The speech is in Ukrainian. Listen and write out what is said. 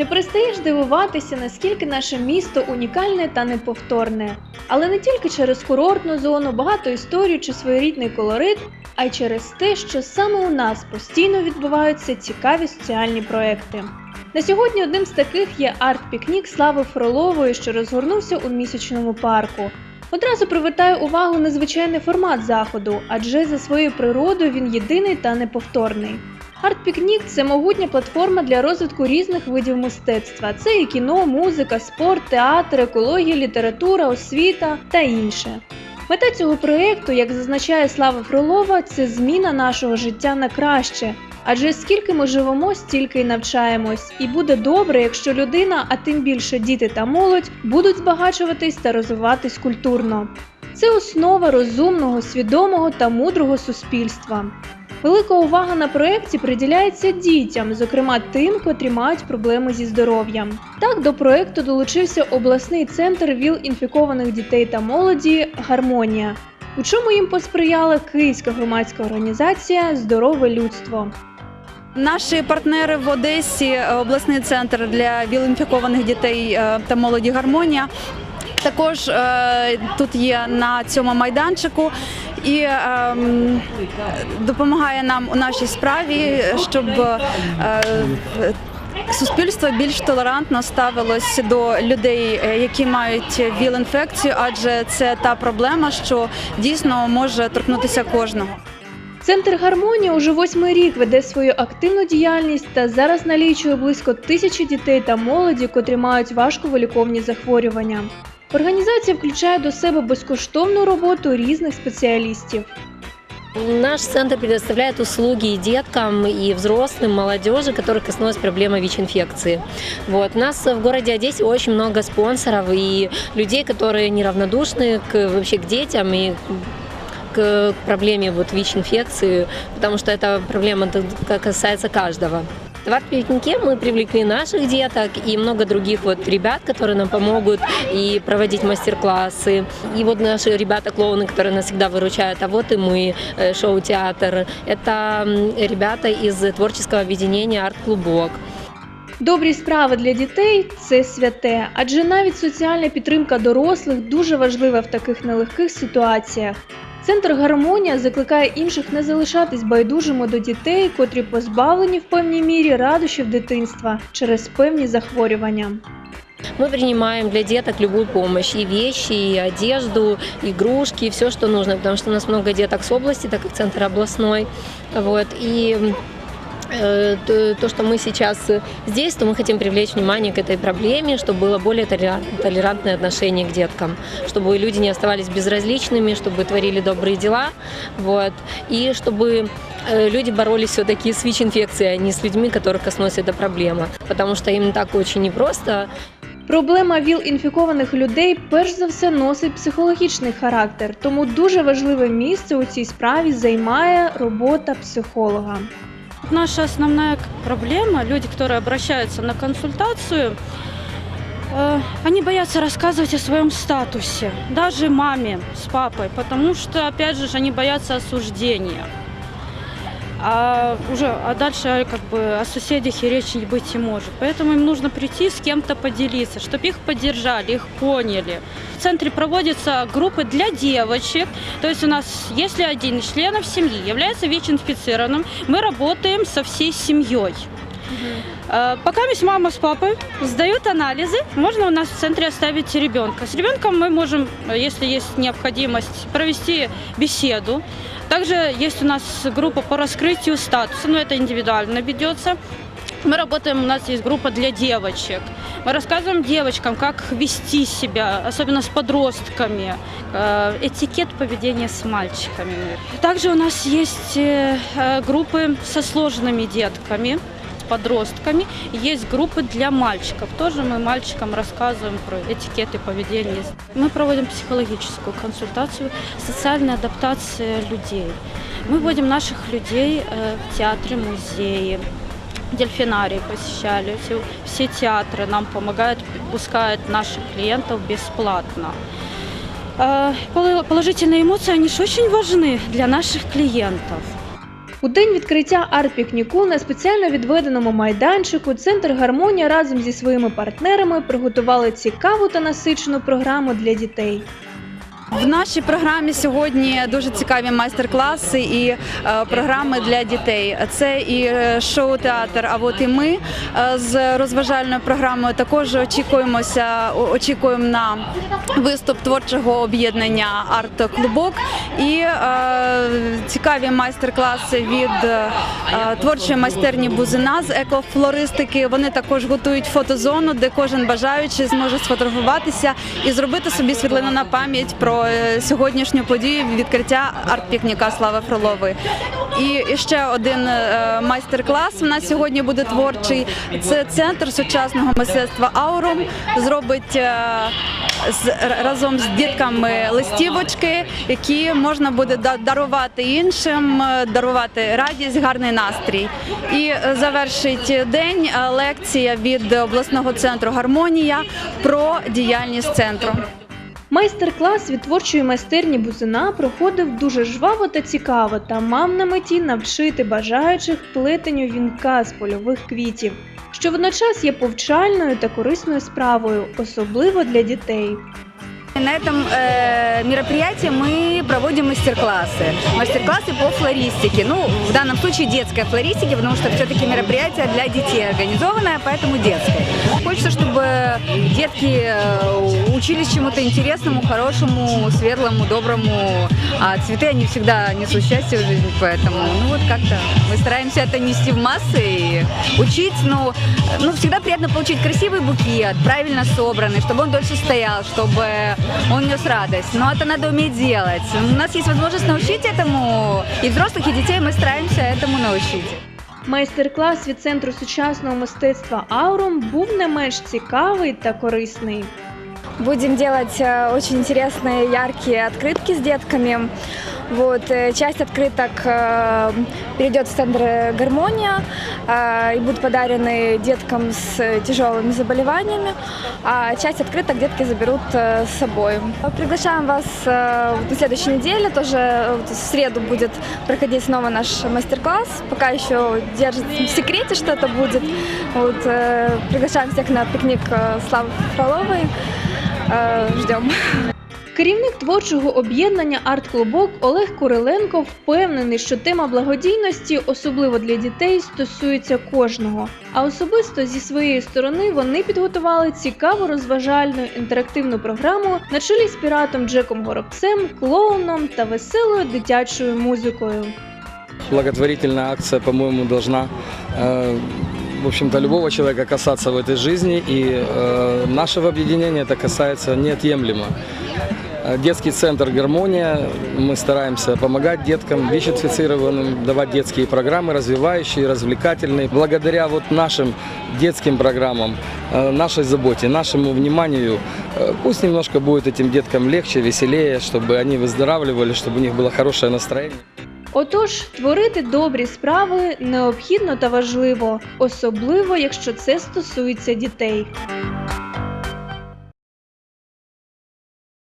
Не перестаєш дивуватися, наскільки наше місто унікальне та неповторне. Але не тільки через курортну зону, багату історію чи своєрідний колорит, а й через те, що саме у нас постійно відбуваються цікаві соціальні проекти. На сьогодні одним з таких є арт-пікнік Слави Фролової, що розгорнувся у місячному парку. Одразу привертає увагу незвичайний формат заходу, адже за своєю природою він єдиний та неповторний. Арт-пікнік це могутня платформа для розвитку різних видів мистецтва. Це і кіно, музика, спорт, театр, екологія, література, освіта та інше. Мета цього проєкту, як зазначає Слава Фролова, це зміна нашого життя на краще. Адже скільки ми живемо, стільки й навчаємось, і буде добре, якщо людина, а тим більше діти та молодь, будуть збагачуватись та розвиватись культурно. Це основа розумного, свідомого та мудрого суспільства. Велика увага на проєкті приділяється дітям, зокрема тим, котрі мають проблеми зі здоров'ям. Так до проєкту долучився обласний центр ВІЛ інфікованих дітей та молоді Гармонія. У чому їм посприяла київська громадська організація Здорове людство. Наші партнери в Одесі, е, обласний центр для віл-інфікованих дітей е, та молоді гармонія. Також е, тут є на цьому майданчику і ем, допомагає нам у нашій справі, щоб е, суспільство більш толерантно ставилось до людей, е, які мають віл-інфекцію, адже це та проблема, що дійсно може торкнутися кожного. Центр Гармонія уже восьмий рік веде свою активну діяльність та зараз налічує близько тисячі дітей та молоді, котрі мають важковиліковні захворювання. Організація включає до себе безкоштовну роботу різних спеціалістів. Наш центр предоставляет услуги и деткам, и взрослым, молодежи, которых коснулась проблема ВИЧ-инфекции. Вот. У нас в городе Одессе очень много спонсоров и людей, которые неравнодушны к, вообще к детям и к проблеме вот ВИЧ-инфекции, потому что эта проблема т- касается каждого. В арт-пикнике мы привлекли наших деток и много других вот ребят, которые нам помогут и проводить мастер-классы. И вот наши ребята-клоуны, которые нас всегда выручают, а вот и мы, э, шоу-театр. Это м, ребята из творческого объединения «Арт-клубок». Добрі справи для дітей це святе, адже навіть соціальна підтримка дорослих дуже важлива в таких нелегких ситуаціях. Центр Гармонія закликає інших не залишатись байдужими до дітей, котрі позбавлені в певній мірі радощів дитинства через певні захворювання. Мы принимаем для деток любую помощь, и вещи, и одежду, игрушки, все, что нужно, потому что у нас много деток с области, так как центр областной. Вот, и то, то, что мы сейчас э, здесь, то мы хотим привлечь внимание к этой проблеме, чтобы было более толерант- толерантное отношение к деткам, чтобы люди не оставались безразличными, чтобы творили добрые дела, вот, и чтобы э, люди боролись все-таки с ВИЧ-инфекцией, а не с людьми, которых коснулась эта проблема, потому что им так очень непросто, Проблема ВІЛ-інфікованих людей перш за все носить психологічний характер, тому дуже важливе місце у цій справі займає робота психолога. Наша основная к- проблема, люди, которые обращаются на консультацию, э, они боятся рассказывать о своем статусе, даже маме с папой, потому что, опять же, ж, они боятся осуждения. А уже, а дальше как бы о соседях и речи не быть не может. Поэтому им нужно прийти с кем-то поделиться, чтобы их поддержали, их поняли. В центре проводятся группы для девочек. То есть у нас, если один из членов семьи является ВИЧ-инфицированным, мы работаем со всей семьей. Э, Пока есть мама с папой сдают анализы, можно у нас в центре оставить ребенка. С ребенком мы можем, если есть необходимость, провести беседу. Также есть у нас группа по раскрытию статуса, но это индивидуально ведется. Мы работаем, у нас есть группа для девочек. Мы рассказываем девочкам, как вести себя, особенно с подростками, э, этикет поведения с мальчиками. Также у нас есть э, группы со сложными детками, подростками. Есть группы для мальчиков. Тоже мы мальчикам рассказываем про этикет и поведение. Мы проводим психологическую консультацию, социальная адаптация людей. Мы вводим наших людей э, в театры, музеи, дельфинарии посещали, все, все театры нам помогают, пускают наших клиентов бесплатно. Э, поло- Положительные эмоции, они же очень важны для наших клиентов. У день відкриття арт-пікніку на спеціально відведеному майданчику Центр Гармонія разом зі своїми партнерами приготували цікаву та насичену програму для дітей. В нашій програмі сьогодні дуже цікаві майстер-класи і е, програми для дітей. Це і е, шоу-театр. А от і ми е, з розважальною програмою також очікуємося. Очікуємо на виступ творчого об'єднання арт-клубок і цікаві майстер-класи від творчої майстерні Бузина з екофлористики. Вони також готують фотозону, де кожен бажаючий зможе сфотографуватися і зробити собі світлину на пам'ять про сьогоднішню подію відкриття арт-пікніка Слави Фролової. І ще один е, майстер-клас у нас сьогодні буде творчий. Це центр сучасного мистецтва Аурум. Зробить е, разом з дітками листівочки, які можна буде дарувати іншим, е, дарувати радість, гарний настрій. І завершить день лекція від обласного центру Гармонія про діяльність центру. Майстер-клас від творчої майстерні Бузина проходив дуже жваво та цікаво та мав на меті навчити бажаючих плетенню вінка з польових квітів, що водночас є повчальною та корисною справою, особливо для дітей. На этом э, мероприятии мы проводим мастер-классы. Мастер-классы по флористике. Ну, в данном случае детской флористике, потому что все-таки мероприятие для детей организованное, поэтому детское. Хочется, чтобы детки э, учились чему-то интересному, хорошему, светлому, доброму. А цветы, они всегда несут счастье в жизнь, поэтому, ну вот как-то мы стараемся это нести в массы и учить, ну, ну, всегда приятно получить красивый букет, правильно собранный, чтобы он дольше стоял, чтобы он нес радость. Но это надо уметь делать. У нас есть возможность научить этому и взрослых, и детей мы стараемся этому научить. Майстер-клас від центру сучасного мистецтва Аурум був не менш цікавий та корисний. Будем делать э, очень интересные, яркие открытки с детками. Вот, э, часть открыток э, перейдет в центр «Гармония» э, и будут подарены деткам с тяжелыми заболеваниями, а часть открыток детки заберут э, с собой. Приглашаем вас э, вот на следующей неделе, тоже э, вот в среду будет проходить снова наш мастер-класс, пока еще держит в секрете, что это будет. Вот, э, приглашаем всех на пикник э, Славы Фроловой. Е, Ждем. Керівник творчого об'єднання арт-клубок Олег Куриленко впевнений, що тема благодійності, особливо для дітей, стосується кожного. А особисто зі своєї сторони вони підготували цікаву розважальну інтерактивну програму на чолі з піратом Джеком Горобцем, клоуном та веселою дитячою музикою. благотворительная акция, по-моему, должна, э, в общем-то, любого человека касаться в этой жизни, и э, нашего объединения это касается неотъемлемо. Э, Детский центр «Гармония». Мы стараемся помогать деткам, ВИЧ-инфицированным, давать детские программы, развивающие, развлекательные. Благодаря вот нашим детским программам, э, нашей заботе, нашему вниманию, э, пусть немножко будет этим деткам легче, веселее, чтобы они выздоравливали, чтобы у них было хорошее настроение. Отож, творити добрі справи необхідно та важливо, особливо якщо це стосується дітей.